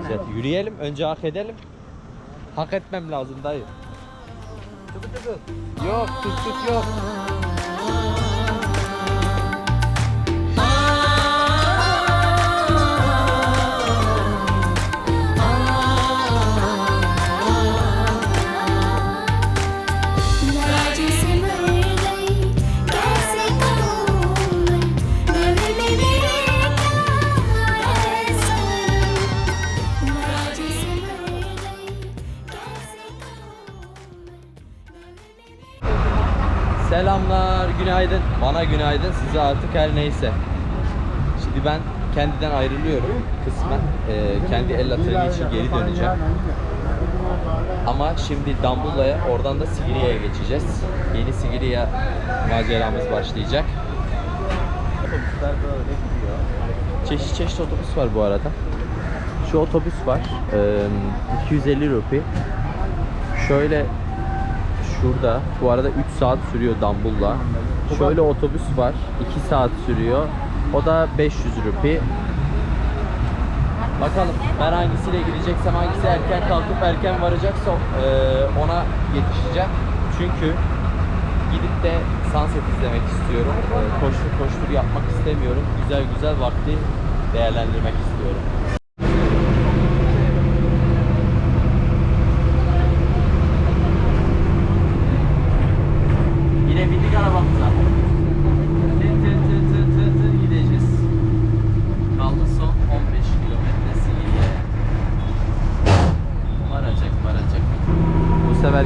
Güzel. Yürüyelim. Önce hak edelim. Hak etmem lazım dayı. Yok tut tut yok. Selamlar, günaydın. Bana günaydın, size artık her neyse. Şimdi ben kendiden ayrılıyorum kısmen. Ee, kendi el atölyemi için geri döneceğim. Ama şimdi Dambulla'ya, oradan da Sigiriye'ye geçeceğiz. Yeni Sigiriye maceramız başlayacak. Çeşit çeşit otobüs var bu arada. Şu otobüs var. Ee, 250 rupi. Şöyle Şurada. Bu arada 3 saat sürüyor Dambulla. Şöyle otobüs var. 2 saat sürüyor. O da 500 rupi. Bakalım ben hangisiyle gideceksem hangisi erken kalkıp erken varacaksa eee, ona yetişeceğim. Çünkü gidip de sunset izlemek istiyorum. Eee, koştur koştur yapmak istemiyorum. Güzel güzel vakti değerlendirmek istiyorum.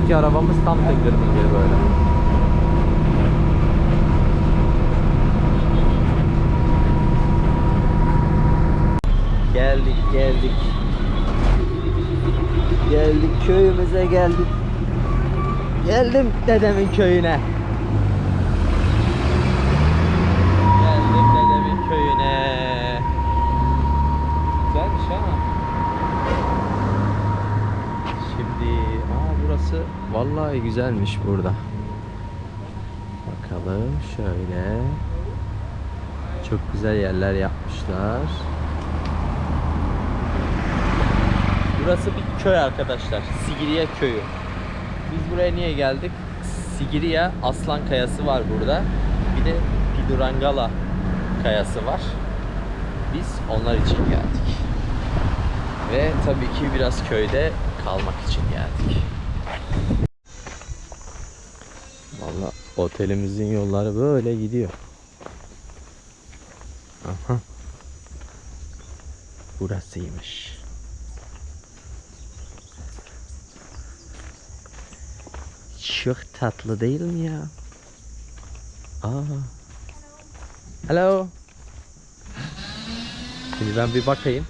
Seferki arabamız tam tıngır mıngır böyle. Geldik geldik. Geldik köyümüze geldik. Geldim dedemin köyüne. Geldim dedemin köyüne. Güzelmiş ha. Şimdi, aa burası vallahi güzelmiş burada. Bakalım şöyle. Çok güzel yerler yapmışlar. Burası bir köy arkadaşlar. Sigiriye köyü. Biz buraya niye geldik? Sigiriya Aslan Kayası var burada. Bir de Pidurangala Kayası var. Biz onlar için geldik. Ve tabii ki biraz köyde kalmak için geldik. Otelimizin yolları böyle gidiyor. Aha. Burasıymış. Çok tatlı değil mi ya? Aa. Hello. Şimdi ben bir bakayım.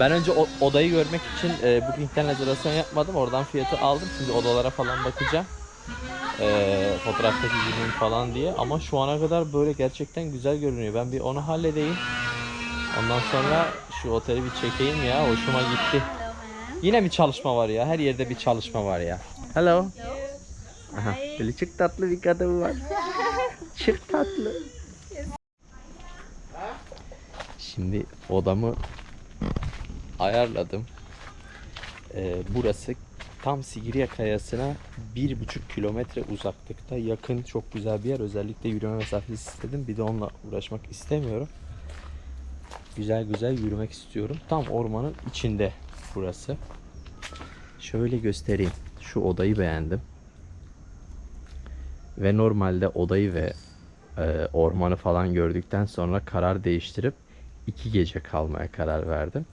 Ben önce odayı görmek için e, Booking'den rezervasyon yapmadım. Oradan fiyatı aldım. Şimdi odalara falan bakacağım. E, fotoğraftaki gibi falan diye. Ama şu ana kadar böyle gerçekten güzel görünüyor. Ben bir onu halledeyim. Ondan sonra şu oteli bir çekeyim ya. Hoşuma gitti. Yine bir çalışma var ya. Her yerde bir çalışma var ya. Hello. Aha, böyle çok tatlı bir kadın var. çok tatlı. Şimdi odamı ayarladım. Ee, burası tam Sigiriye Kayası'na bir buçuk kilometre uzaklıkta yakın çok güzel bir yer. Özellikle yürüme mesafesi istedim. Bir de onunla uğraşmak istemiyorum. Güzel güzel yürümek istiyorum. Tam ormanın içinde burası. Şöyle göstereyim. Şu odayı beğendim. Ve normalde odayı ve e, ormanı falan gördükten sonra karar değiştirip iki gece kalmaya karar verdim.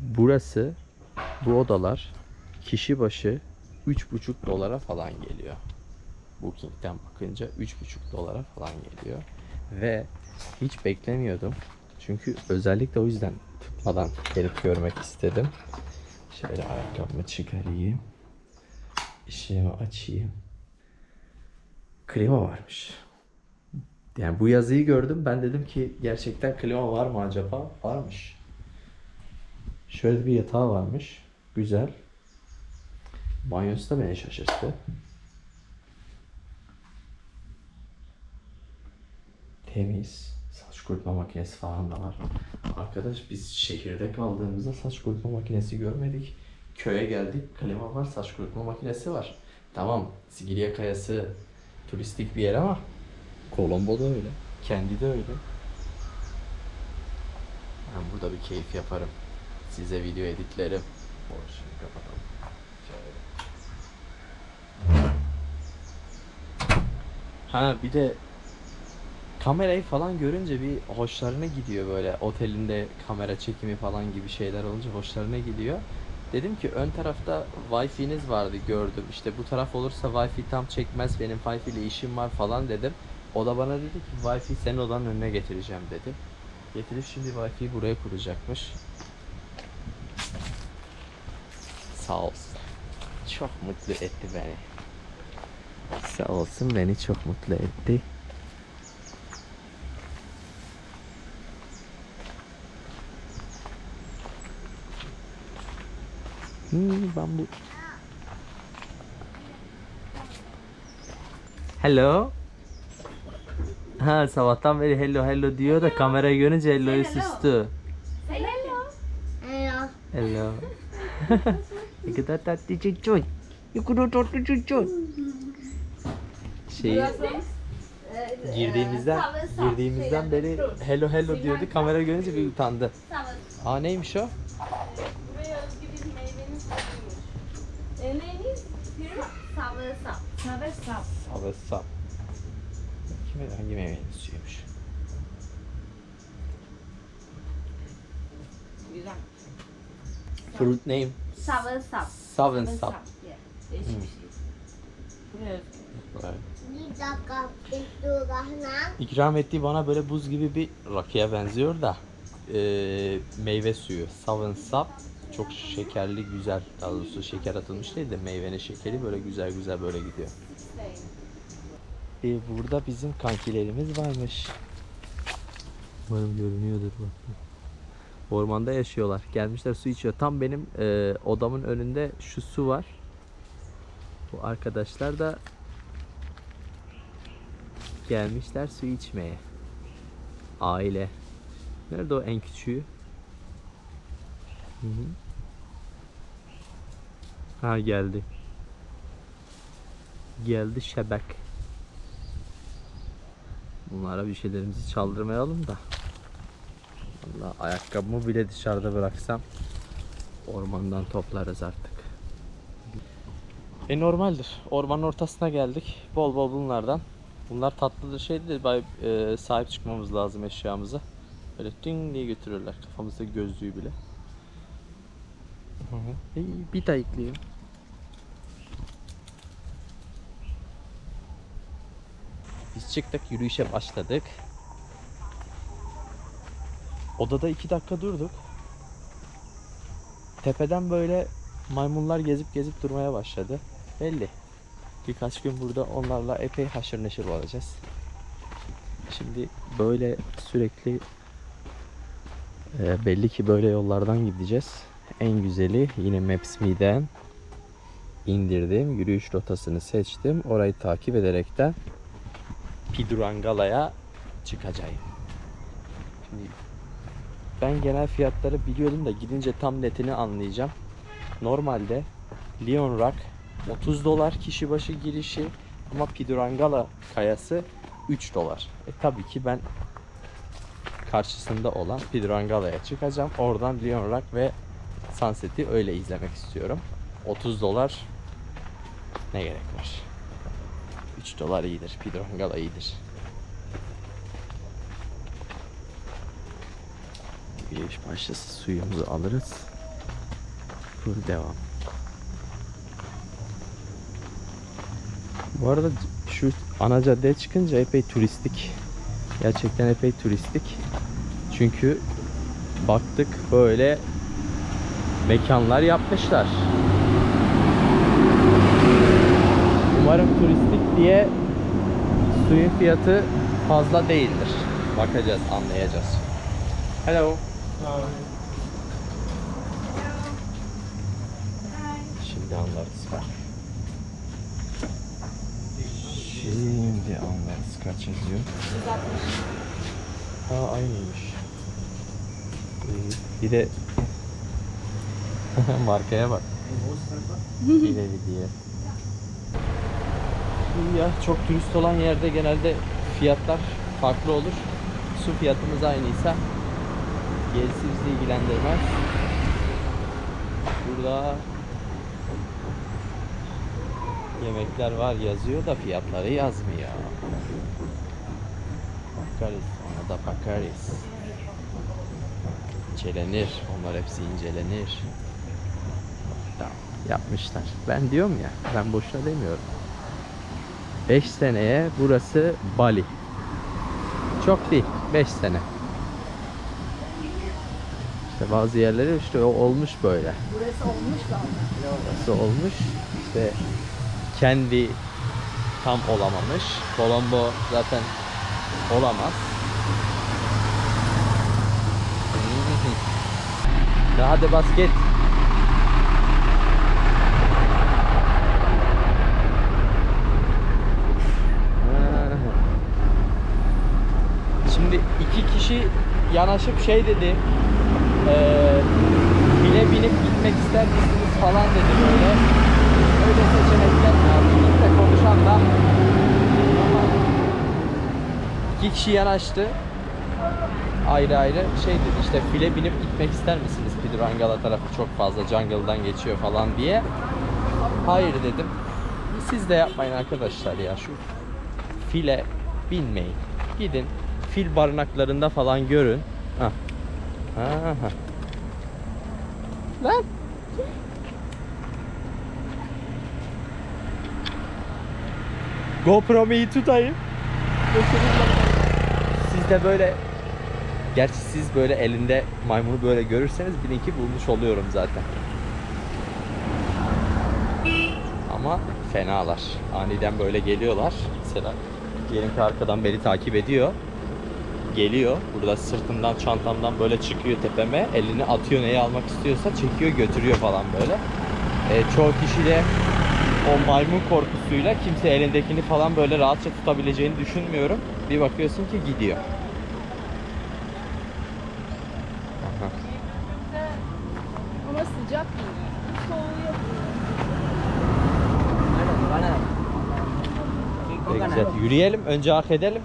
Burası bu odalar kişi başı 3,5 dolara falan geliyor. Booking'den bakınca 3,5 dolara falan geliyor. Ve hiç beklemiyordum. Çünkü özellikle o yüzden tutmadan gelip görmek istedim. Şöyle ayakkabımı çıkarayım. Işığımı açayım. Klima varmış. Yani bu yazıyı gördüm. Ben dedim ki gerçekten klima var mı acaba? Varmış. Şöyle bir yatağı varmış. Güzel. Banyosu da beni şaşırttı. Temiz. Salçuk kurutma makinesi falan da var. Arkadaş biz şehirde kaldığımızda saç kurutma makinesi görmedik. Köye geldik, klima var, saç kurutma makinesi var. Tamam, Sigiriye Kayası turistik bir yer ama Kolombo da öyle. Kendi de öyle. Ben burada bir keyif yaparım. Size video editlerim. O şimdi kapatalım. Şöyle. Ha bir de kamerayı falan görünce bir hoşlarına gidiyor böyle otelinde kamera çekimi falan gibi şeyler olunca hoşlarına gidiyor. Dedim ki ön tarafta Wi-Fi'niz vardı gördüm. İşte bu taraf olursa Wi-Fi tam çekmez benim Wi-Fi ile işim var falan dedim. O da bana dedi ki Wi-Fi senin odanın önüne getireceğim dedi. Getirip şimdi Wi-Fi'yi buraya kuracakmış. Sağ olsun. Çok mutlu etti beni. Sağ olsun beni çok mutlu etti. Hmm, bambu. Hello. Ha sabahtan beri hello hello diyor da kamerayı görünce hello'yu sustu. Hello. Hello. Hello. ne kadar tatlı çocuk. Ne kadar tatlı çocuk. Şey girdiğimizden girdiğimizden beri hello hello diyordu. Kamera görünce bir utandı. Aa neymiş o? Buraya özgü bir meyvenin suyuymuş. E, neyiniz? Firma? Savısap. Savısap. Savasap. Kime hangi meyvenin suyuymuş? Güzel. Fruit name. Savısap. Savensap. Yeah. Değişik bir şey. Buraya özgü. Kanan. İkram ettiği bana böyle buz gibi bir rakıya benziyor da eee, meyve suyu. Savensap çok şekerli güzel. Daha doğrusu şeker atılmış değil de meyvenin şekeri böyle güzel güzel böyle gidiyor. E, burada bizim kankilerimiz varmış. Umarım görünüyordur bak. Ormanda yaşıyorlar. Gelmişler su içiyor. Tam benim e, odamın önünde şu su var. Bu arkadaşlar da gelmişler su içmeye. Aile. Nerede o en küçüğü? Hı hı. Ha geldi. Geldi şebek. Bunlara bir şeylerimizi çaldırmayalım da. Valla ayakkabımı bile dışarıda bıraksam ormandan toplarız artık. E normaldir. Ormanın ortasına geldik. Bol bol bunlardan. Bunlar tatlıdır şeydi de bay- e, sahip çıkmamız lazım eşyamıza. Böyle ding diye götürürler. Kafamızda gözlüğü bile. Hı hı. İyi, bir dayıklıyor. Biz çıktık yürüyüşe başladık. Odada iki dakika durduk. Tepeden böyle maymunlar gezip gezip durmaya başladı. Belli. Birkaç gün burada onlarla epey haşır neşir olacağız. Şimdi böyle sürekli e, belli ki böyle yollardan gideceğiz. En güzeli yine Maps.me'den indirdim. Yürüyüş rotasını seçtim. Orayı takip ederekten Pidurangala'ya çıkacağım. Şimdi ben genel fiyatları biliyordum da gidince tam netini anlayacağım. Normalde Leon Rock 30 dolar kişi başı girişi ama Pidurangala kayası 3 dolar. E tabii ki ben karşısında olan Pidurangala'ya çıkacağım. Oradan Leon Rock ve Sunset'i öyle izlemek istiyorum. 30 dolar ne gerek var? 3 dolar iyidir. Pidurangala iyidir. Güneş başlası suyumuzu alırız. Full devam. Bu arada şu ana caddeye çıkınca epey turistik. Gerçekten epey turistik. Çünkü baktık böyle mekanlar yapmışlar. Umarım turistik diye suyun fiyatı fazla değildir. Bakacağız, anlayacağız. Hello. Şimdi anlarız bak. Şimdi anlarız kaç yazıyor. Aa aynıymış. İyi. Bir de markaya bak. Filevi diye. Ya çok turist olan yerde genelde fiyatlar farklı olur. Su fiyatımız aynıysa gerisi bizi ilgilendirmez. Burada yemekler var yazıyor da fiyatları yazmıyor. Bakarız ona da bakarız. İncelenir. Onlar hepsi incelenir. Tamam yapmışlar. Ben diyorum ya ben boşuna demiyorum. 5 seneye burası Bali. Çok değil. 5 sene. İşte bazı yerleri işte olmuş böyle. Burası olmuş zaten. Burası olmuş. İşte kendi tam olamamış. Colombo zaten olamaz. Ya hadi basket. Şimdi iki kişi yanaşıp şey dedi. Eee bile binip gitmek ister misiniz falan dedi böyle. Öyle seçenekler var. Birlikte konuşan da iki kişi yanaştı. Ayrı ayrı şey dedi işte file binip gitmek ister misiniz? Pidurangala tarafı çok fazla jungle'dan geçiyor falan diye. Hayır dedim. Siz de yapmayın arkadaşlar ya şu file binmeyin. Gidin fil barınaklarında falan görün. Hah. Aha. Lan. GoPro'mu iyi tutayım. Siz de böyle Gerçi siz böyle elinde maymunu böyle görürseniz bilin ki bulmuş oluyorum zaten. Ama fenalar. Aniden böyle geliyorlar. Mesela diyelim arkadan beni takip ediyor. Geliyor. Burada sırtımdan çantamdan böyle çıkıyor tepeme. Elini atıyor neyi almak istiyorsa çekiyor götürüyor falan böyle. E, çoğu kişi de o maymun korkusuyla kimse elindekini falan böyle rahatça tutabileceğini düşünmüyorum. Bir bakıyorsun ki gidiyor. Aha. Ama sıcak mı? Soğuyor. Güzel. Yürüyelim. Önce hak edelim.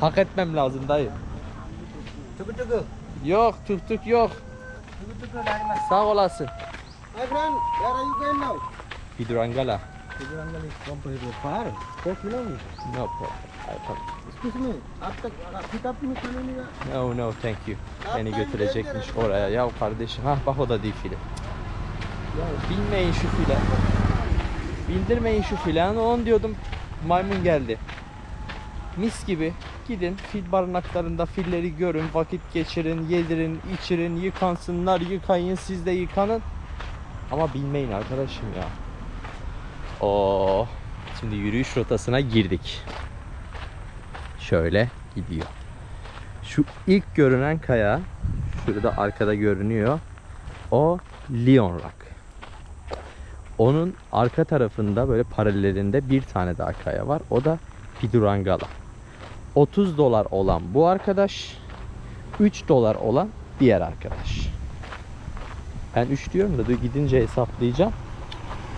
Hak etmem lazım dayı. Tuku-tuku. Yok tuk tuk yok. Dari mas. Sağ olasın. My friend, where Pidurangala. Pidurangala is from far. 4 kilometers. No problem. I problem. Excuse me. Artık kitap mı söyleniyor? No no thank you. Beni götürecekmiş oraya. Ya kardeşim. Ha bak o da değil file. Ya bilmeyin şu filan. Bildirmeyin şu filanı. On diyordum maymun geldi. Mis gibi gidin fil barınaklarında filleri görün, vakit geçirin, yedirin, içirin, yıkansınlar, yıkayın, siz de yıkanın. Ama bilmeyin arkadaşım ya. Oo. Şimdi yürüyüş rotasına girdik. Şöyle gidiyor. Şu ilk görünen kaya şurada arkada görünüyor. O Lion Rock. Onun arka tarafında böyle paralelinde bir tane daha kaya var. O da Pidurangala. 30 dolar olan bu arkadaş, 3 dolar olan diğer arkadaş. Ben 3 diyorum da gidince hesaplayacağım.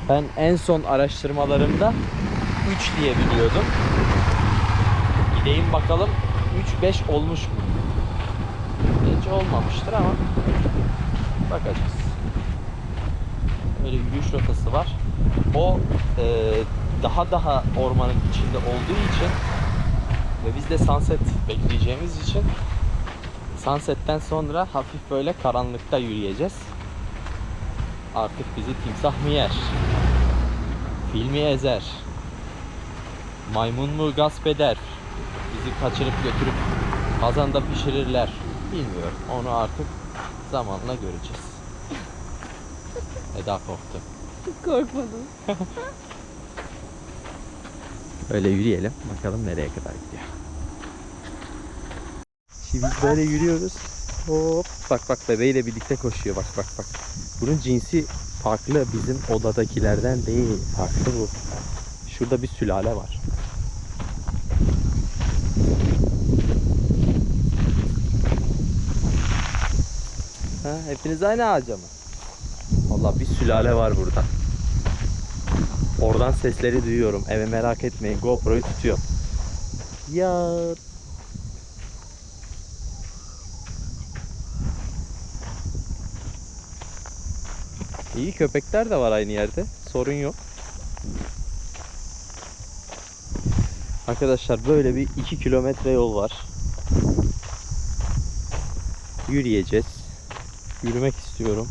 Ben en son araştırmalarımda 3 diye biliyordum. Gideyim bakalım 3-5 olmuş mu? Hiç olmamıştır ama bakacağız. Böyle yürüyüş rotası var. O e, daha daha ormanın içinde olduğu için ve biz de sunset bekleyeceğimiz için sunsetten sonra hafif böyle karanlıkta yürüyeceğiz. Artık bizi timsah mı yer? Fil mi ezer? Maymun mu gasp eder? Bizi kaçırıp götürüp kazanda pişirirler. Bilmiyorum. Onu artık zamanla göreceğiz. Eda korktu. Korkmadım. Öyle yürüyelim. Bakalım nereye kadar gidiyor. Şimdi böyle yürüyoruz. Hop. Bak bak bebeğiyle birlikte koşuyor. Bak bak bak. Bunun cinsi farklı bizim odadakilerden değil. Farklı bu. Şurada bir sülale var. Ha, hepiniz aynı ağaca mı? Valla bir sülale var burada. Oradan sesleri duyuyorum. Eve merak etmeyin. GoPro'yu tutuyor. Ya İyi köpekler de var aynı yerde. Sorun yok. Arkadaşlar böyle bir 2 kilometre yol var. Yürüyeceğiz. Yürümek istiyorum.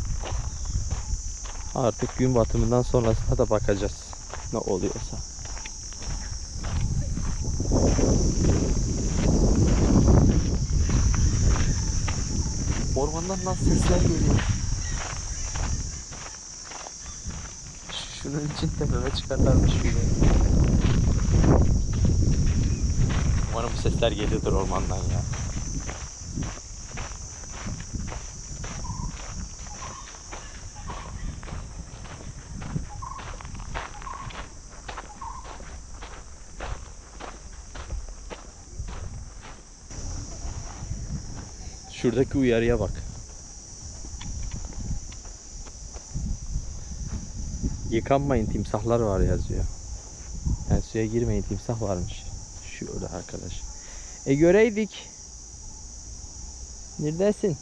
Artık gün batımından sonrasına da bakacağız. Ne oluyorsa. Ormandan nasıl sesler geliyor. Şunun için tepeme çıkarlarmış bile. Umarım bu sesler geliyordur ormandan ya. Şuradaki uyarıya bak. Yıkanmayın timsahlar var yazıyor. Yani suya girmeyin timsah varmış. Şurada arkadaş. E göreydik. Neredesin?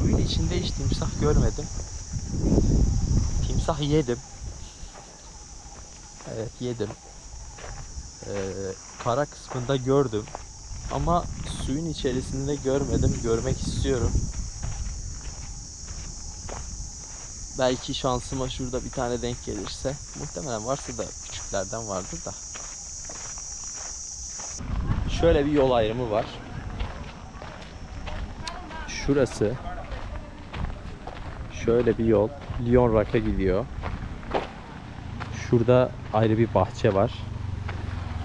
Suyun içinde hiç timsah görmedim. Timsah yedim. Evet yedim. Ee, kara kısmında gördüm. Ama suyun içerisinde görmedim. Görmek istiyorum. Belki şansıma şurada bir tane denk gelirse. Muhtemelen varsa da küçüklerden vardır da. Şöyle bir yol ayrımı var. Şurası şöyle bir yol Lyon Rock'a gidiyor. Şurada ayrı bir bahçe var.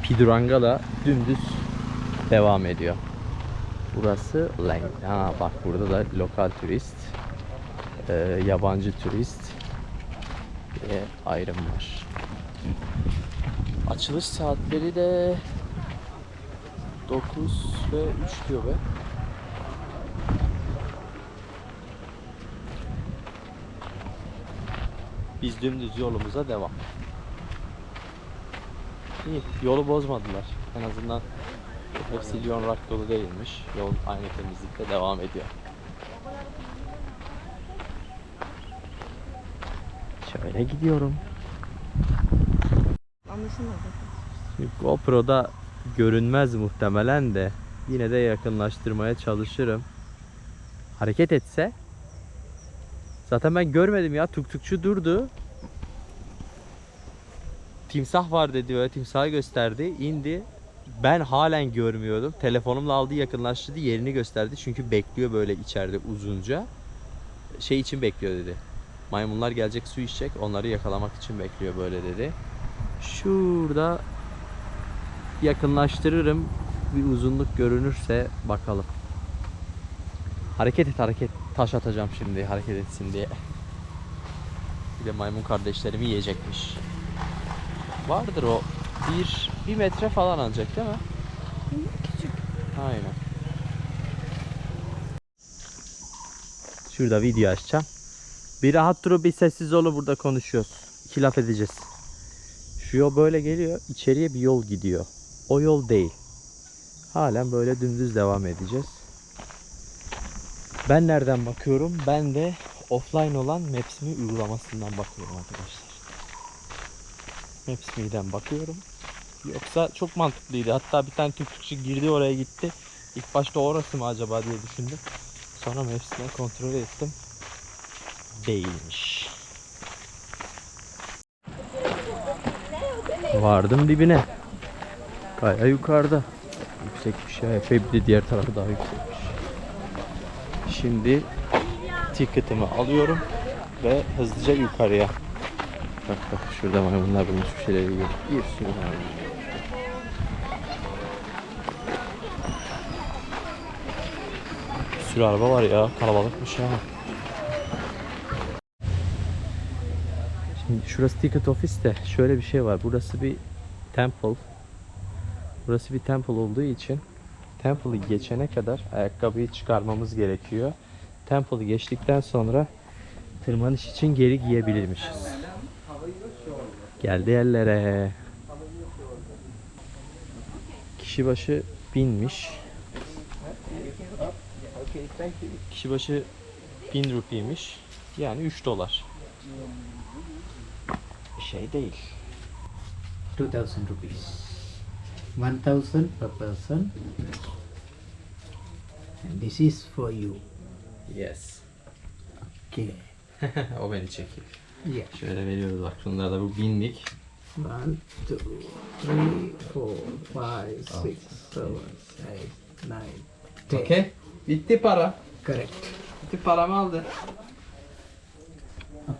Piduranga da dümdüz devam ediyor. Burası Lane. Ha bak burada da lokal turist, e, yabancı turist diye ayrım var. Açılış saatleri de 9 ve 3 diyor be. Biz dümdüz yolumuza devam. İyi, yolu bozmadılar. En azından hepsi Lyon Rock dolu değilmiş. Yol aynı temizlikte devam ediyor. Şöyle gidiyorum. Anlaşılmadı. Şimdi GoPro'da görünmez muhtemelen de yine de yakınlaştırmaya çalışırım. Hareket etse zaten ben görmedim ya tuktukçu durdu. Timsah var dedi böyle timsahı gösterdi indi. Ben halen görmüyordum. Telefonumla aldı yakınlaştırdı yerini gösterdi. Çünkü bekliyor böyle içeride uzunca. Şey için bekliyor dedi. Maymunlar gelecek su içecek onları yakalamak için bekliyor böyle dedi. Şurada yakınlaştırırım. Bir uzunluk görünürse bakalım. Hareket et hareket. Taş atacağım şimdi hareket etsin diye. Bir de maymun kardeşlerimi yiyecekmiş. Vardır o. Bir, bir metre falan alacak değil mi? Küçük. Aynen. Şurada video açacağım. Bir rahat durup bir sessiz olu burada konuşuyoruz. İki laf edeceğiz. Şu yol böyle geliyor. içeriye bir yol gidiyor. O yol değil. Halen böyle dümdüz devam edeceğiz. Ben nereden bakıyorum? Ben de offline olan Maps.me uygulamasından bakıyorum arkadaşlar. Maps.me'den bakıyorum. Yoksa çok mantıklıydı. Hatta bir tane tuk girdi oraya gitti. İlk başta orası mı acaba diye düşündüm. Sonra Maps'ten kontrol ettim. Değilmiş. Vardım dibine. Kaya yukarıda. Yüksekmiş ya. Epey bir de diğer tarafı daha yüksekmiş. Şimdi ticket'ımı alıyorum ve hızlıca yukarıya. Bak bak şurada maymunlar bulmuş bir şeyler yiyor. Bir sürü maymun. Bir sürü araba var ya. Kalabalıkmış ya. Şimdi şurası ticket office de şöyle bir şey var. Burası bir temple. Burası bir temple olduğu için temple'ı geçene kadar ayakkabıyı çıkarmamız gerekiyor. Temple'ı geçtikten sonra tırmanış için geri giyebilirmişiz. Geldi yerlere. Kişi başı binmiş. Kişi başı 1000 rupiymiş. Yani 3 dolar. Şey değil. 2000 rupees 1000 per person and this is for you Yes. okay o beni çekiyor. Yeah Şöyle veriyoruz bak şunlar da bu binlik. one two three four five six seven eight nine ten Okey. Bitti para. correct Bitti paramı aldı.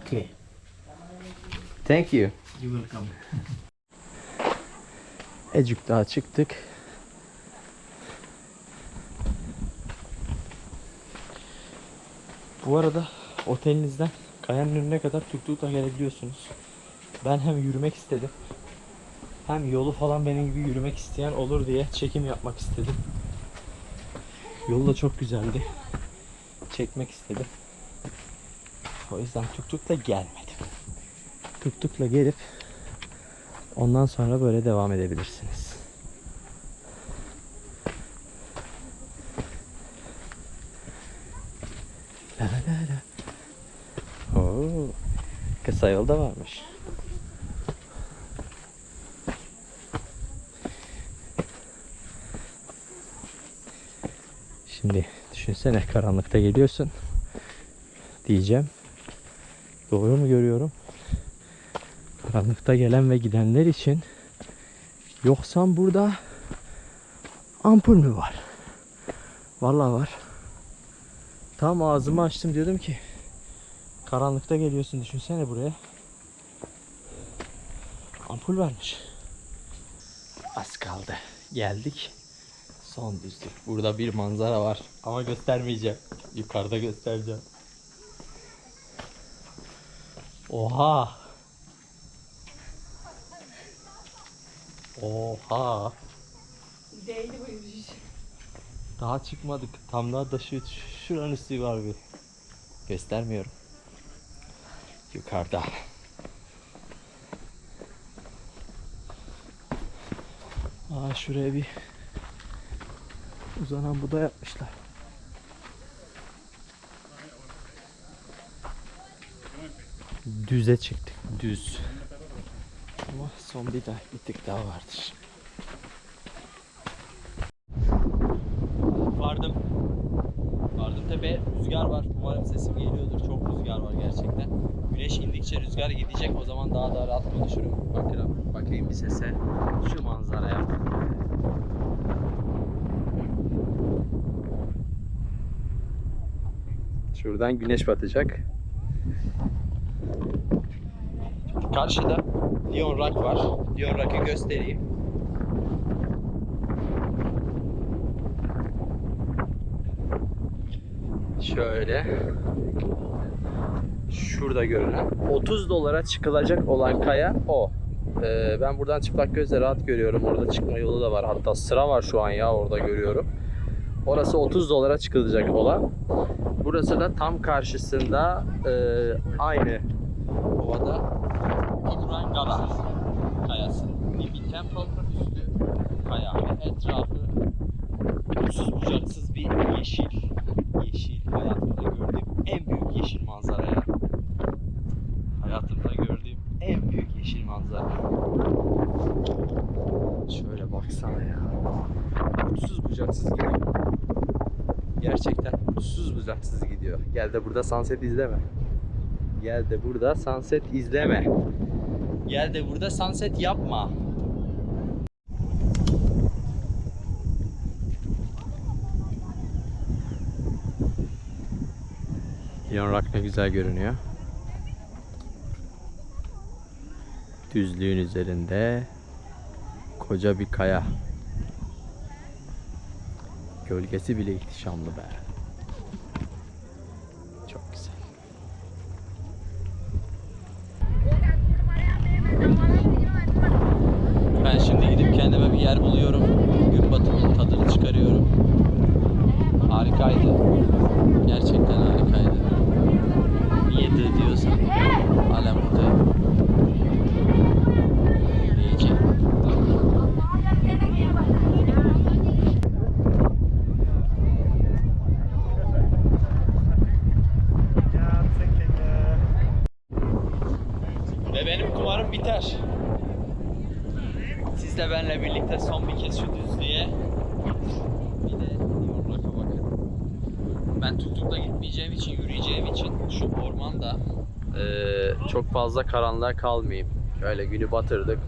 okay Thank you. you welcome Ecük daha çıktık. Bu arada otelinizden kayanın önüne kadar tuk tukla gelebiliyorsunuz. Ben hem yürümek istedim. Hem yolu falan benim gibi yürümek isteyen olur diye çekim yapmak istedim. Yol da çok güzeldi. Çekmek istedim. O yüzden tuk tukla gelmedim. Tuk tukla gelip Ondan sonra böyle devam edebilirsiniz. La la la. Oo, kısa yol da varmış. Şimdi düşünsene karanlıkta geliyorsun. Diyeceğim. Doğru mu görüyorum? Karanlıkta gelen ve gidenler için yoksa burada ampul mü var? Vallahi var. Tam ağzımı açtım diyordum ki karanlıkta geliyorsun düşünsene buraya. Ampul varmış. Az kaldı. Geldik. Son düzlük. Burada bir manzara var ama göstermeyeceğim. Yukarıda göstereceğim. Oha! Oha. Değdi bu yürüyüş. Daha çıkmadık. Tam daha da şu şuranın üstü var bir. Göstermiyorum. Yukarıda. Aa şuraya bir uzanan buda yapmışlar. Düze çıktık. Düz. Ama son bir daha bir tık daha vardır. Vardım. Vardım tepe rüzgar var. Umarım sesim geliyordur. Çok rüzgar var gerçekten. Güneş indikçe rüzgar gidecek. O zaman daha da rahat konuşurum. Bakırım. Bakayım bir sese. Şu manzaraya. Şuradan güneş batacak. Karşıda Lyon Rock var. Lyon Rock'ı göstereyim. Şöyle. Şurada görünen. 30 dolara çıkılacak olan kaya o. Ee, ben buradan çıplak gözle rahat görüyorum. Orada çıkma yolu da var. Hatta sıra var şu an ya orada görüyorum. Orası 30 dolara çıkılacak olan. Burası da tam karşısında e, aynı ovada Pigrangala kayası. Bir temple üstü kaya ve etrafı uçsuz bucaksız bir yeşil. Yeşil hayatımda gördüğüm en büyük yeşil manzaraya. Hayatımda gördüğüm en büyük yeşil manzara. Şöyle baksana ya. Uçsuz bucaksız gidiyor. Gerçekten uçsuz bucaksız gidiyor. Gel de burada sunset izleme. Gel de burada sunset izleme. Gel de burada sunset yapma. Yon Rock ne güzel görünüyor. Düzlüğün üzerinde koca bir kaya. Gölgesi bile ihtişamlı be. Çok güzel. Ben şu düzlüğe. Bir de New York'a bakın. Ben tuktukla gitmeyeceğim için, yürüyeceğim için şu ormanda eee, çok fazla karanlığa kalmayayım. Şöyle günü batırdık.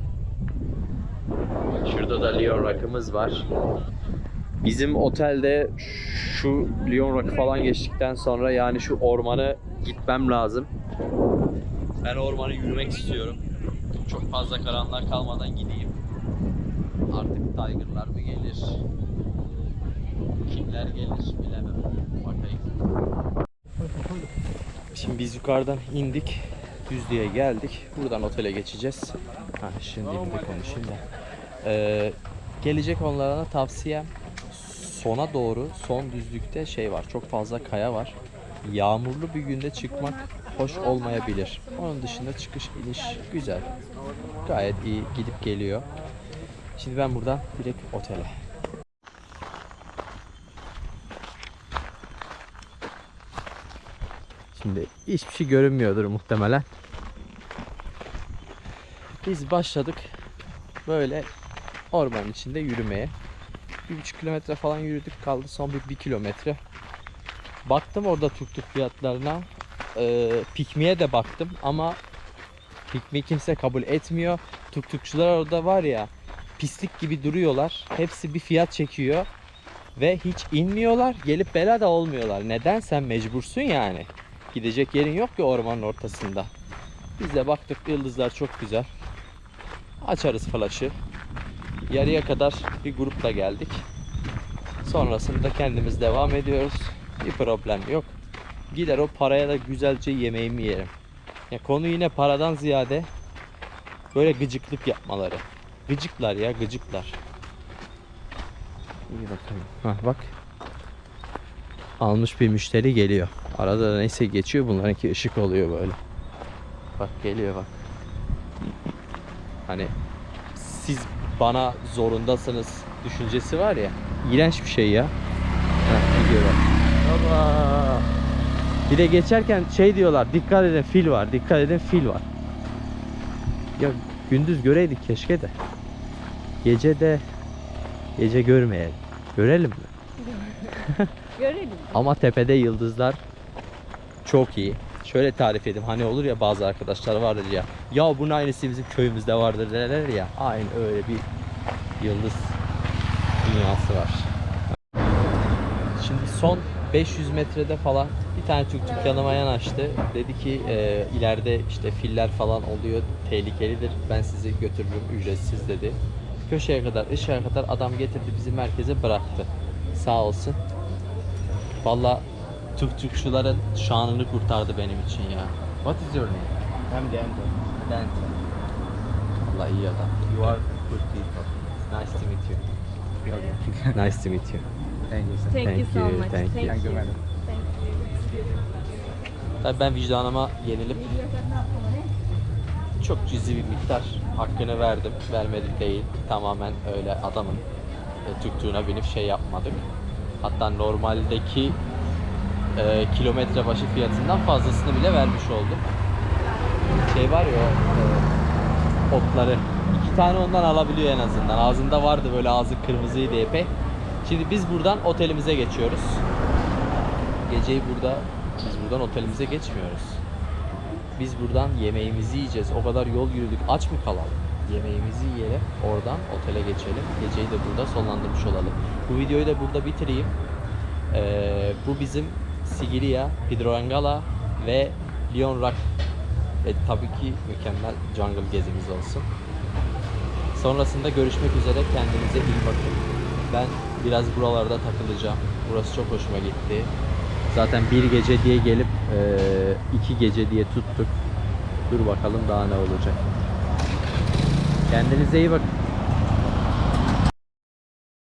Şurada da Leon Rock'ımız var. Bizim otelde şu Leon Rock'ı falan geçtikten sonra yani şu ormanı gitmem lazım. Ben ormanı yürümek istiyorum. Çok fazla karanlığa kalmadan gideyim. Artık Tiger'lar mı gelir? Kimler gelir bilemem. Bakayım. Şimdi biz yukarıdan indik. Düzlüğe geldik. Buradan otele geçeceğiz. Ha, şimdi bir de konuşayım da. Ee, gelecek onlara tavsiyem sona doğru son düzlükte şey var. Çok fazla kaya var. Yağmurlu bir günde çıkmak hoş olmayabilir. Onun dışında çıkış iniş güzel. Gayet iyi gidip geliyor. Şimdi ben buradan direkt otele. Şimdi hiçbir şey görünmüyordur muhtemelen. Biz başladık böyle ormanın içinde yürümeye. Bir buçuk kilometre falan yürüdük kaldı son bir, bir kilometre. Baktım orada tuk tuk fiyatlarına. Ee, pikmiye de baktım ama pikmi kimse kabul etmiyor. Tuk tukçular orada var ya pislik gibi duruyorlar. Hepsi bir fiyat çekiyor. Ve hiç inmiyorlar. Gelip bela da olmuyorlar. Neden? Sen mecbursun yani. Gidecek yerin yok ki ormanın ortasında. Biz de baktık yıldızlar çok güzel. Açarız flaşı. Yarıya kadar bir grupla geldik. Sonrasında kendimiz devam ediyoruz. Bir problem yok. Gider o paraya da güzelce yemeğimi yerim. Ya konu yine paradan ziyade böyle gıcıklık yapmaları. Gıcıklar ya gıcıklar. İyi bakalım. Hah bak. Almış bir müşteri geliyor. Arada da neyse geçiyor bunlarınki ışık oluyor böyle. Bak geliyor bak. Hani siz bana zorundasınız düşüncesi var ya. İğrenç bir şey ya. Heh, gidiyor bak. Baba. Bir de geçerken şey diyorlar dikkat edin fil var dikkat edin fil var. Ya gündüz göreydik keşke de. Gece de gece görmeyelim. Görelim mi? Görelim. Ama tepede yıldızlar çok iyi. Şöyle tarif edeyim. Hani olur ya bazı arkadaşlar vardır ya. Ya bunun aynısı bizim köyümüzde vardır derler ya. Aynı öyle bir yıldız dünyası var. Şimdi son 500 metrede falan bir tane tuk tuk yanıma yanaştı. Dedi ki e, ileride işte filler falan oluyor. Tehlikelidir. Ben sizi götürürüm ücretsiz dedi. Köşeye kadar, ışığa kadar adam getirdi bizi merkeze bıraktı. Sağ olsun. Valla tuk tukçuların şanını kurtardı benim için ya. What is your name? I'm Dante. Dante. Valla iyi adam. You are good people. Nice to meet you. nice to meet you. Thank you, sir. Thank, Thank you so you, much. thank you. Thank you, madam. Thank you. Tabii ben vicdanıma yenilip çok cüzi bir miktar hakkını verdim. Vermedim değil. Tamamen öyle adamın e, tuttuğuna binip şey yapmadık. Hatta normaldeki e, kilometre başı fiyatından fazlasını bile vermiş oldum. Şey var ya e, otları. iki tane ondan alabiliyor en azından. Ağzında vardı böyle ağzı kırmızıydı epey. Şimdi biz buradan otelimize geçiyoruz. Geceyi burada biz buradan otelimize geçmiyoruz. Biz buradan yemeğimizi yiyeceğiz. O kadar yol yürüdük. Aç mı kalalım? Yemeğimizi yiyelim. Oradan otele geçelim. Geceyi de burada sonlandırmış olalım. Bu videoyu da burada bitireyim. Ee, bu bizim Sigiriya, Hidroangala ve Leon Rock ve tabii ki mükemmel jungle gezimiz olsun. Sonrasında görüşmek üzere. Kendinize iyi bakın. Ben biraz buralarda takılacağım. Burası çok hoşuma gitti. Zaten bir gece diye gelip eee, iki gece diye tuttuk. Dur bakalım daha ne olacak. Kendinize iyi bakın.